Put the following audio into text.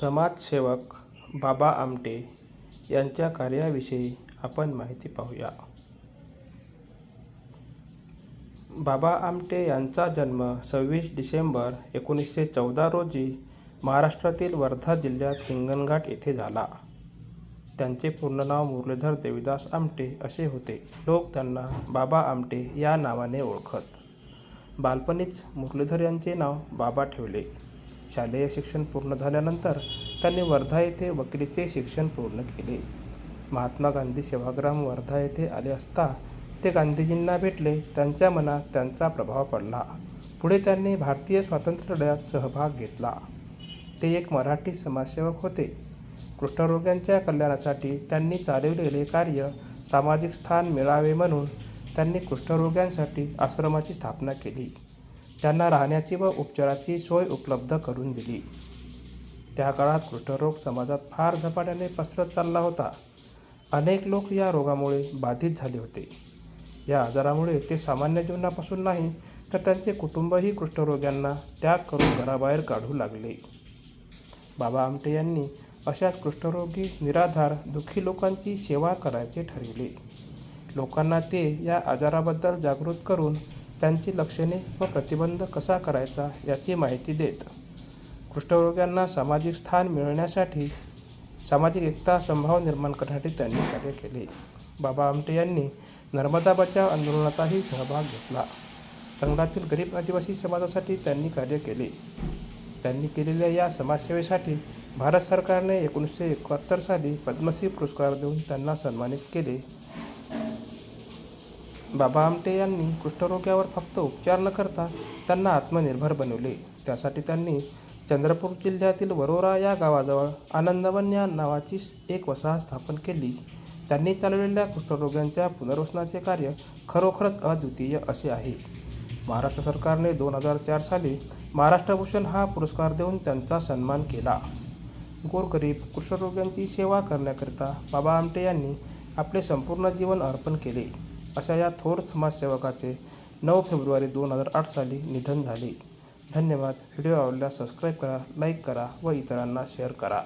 समाजसेवक बाबा आमटे यांच्या कार्याविषयी आपण माहिती पाहूया. बाबा आमटे यांचा जन्म सव्वीस डिसेंबर एकोणीसशे चौदा रोजी महाराष्ट्रातील वर्धा जिल्ह्यात हिंगणघाट येथे झाला. त्यांचे पूर्ण नाव मुरलीधर देवीदास आमटे असे होते. लोक त्यांना बाबा आमटे या नावाने ओळखत. बालपणीच मुरलीधर यांचे नाव बाबा ठेवले. शालेय शिक्षण पूर्ण झाल्यानंतर त्यांनी वर्धा येथे वकिलीचे शिक्षण पूर्ण केले. महात्मा गांधी सेवाग्राम वर्धा येथे आले असता ते गांधीजींना भेटले. त्यांच्या मनात त्यांचा प्रभाव पडला. पुढे त्यांनी भारतीय स्वातंत्र्य लढ्यात सहभाग घेतला. ते एक मराठी समाजसेवक होते. कुष्ठरोग्यांच्या कल्याणासाठी त्यांनी चालवलेले कार्य सामाजिक स्थान मिळावे म्हणून त्यांनी कुष्ठरोग्यांसाठी आश्रमाची स्थापना केली. त्यांना राहण्याची व उपचाराची सोय उपलब्ध करून दिली. त्या काळात कुष्ठरोग समाजात फार झपाट्याने पसरत चालला होता. अनेक लोक या रोगामुळे बाधित झाले होते. या आजारामुळे ते सामान्य जीवनापासून नाही तर त्यांचे कुटुंबही कुष्ठरोग्यांना त्याग करून घराबाहेर काढू लागले. बाबा आमटे यांनी अशाच कुष्ठरोगी निराधार दुःखी लोकांची सेवा करायचे ठरविले. लोकांना ते या आजाराबद्दल जागृत करून त्यांची लक्षणे व प्रतिबंध कसा करायचा याची माहिती देत. कुष्ठरोग्यांना सामाजिक स्थान मिळण्यासाठी सामाजिक एकता संभाव निर्माण करण्यासाठी त्यांनी कार्य केले. बाबा आमटे यांनी नर्मदा बचाव आंदोलनाचाही सहभाग घेतला. संघातील गरीब आदिवासी समाजासाठी त्यांनी कार्य केले. त्यांनी केलेल्या या समाजसेवेसाठी भारत सरकारने एकोणीसशे एकाहत्तर साली पद्मश्री पुरस्कार देऊन त्यांना सन्मानित केले. बाबा आमटे यांनी कुष्ठरोग्यावर फक्त उपचार न करता त्यांना आत्मनिर्भर बनवले. त्यासाठी त्यांनी चंद्रपूर जिल्ह्यातील वरोरा या गावाजवळ आनंदवन या नावाची एक वसाहत स्थापन केली. त्यांनी चालवलेल्या कुष्ठरोग्यांच्या पुनर्वसनाचे कार्य खरोखरच अद्वितीय असे आहे. महाराष्ट्र सरकारने दोन हजार चार साली महाराष्ट्रभूषण हा पुरस्कार देऊन त्यांचा सन्मान केला. गोरगरीब कुष्ठरोग्यांची सेवा करण्याकरिता बाबा आमटे यांनी आपले संपूर्ण जीवन अर्पण केले. अशा या थोर समाजसेवकाचे नऊ फेब्रुवारी दोन हजार आठ साली निधन झाले. धन्यवाद. व्हिडिओ आवडल्यास सबस्क्राईब करा लाईक करा व इतरांना शेअर करा.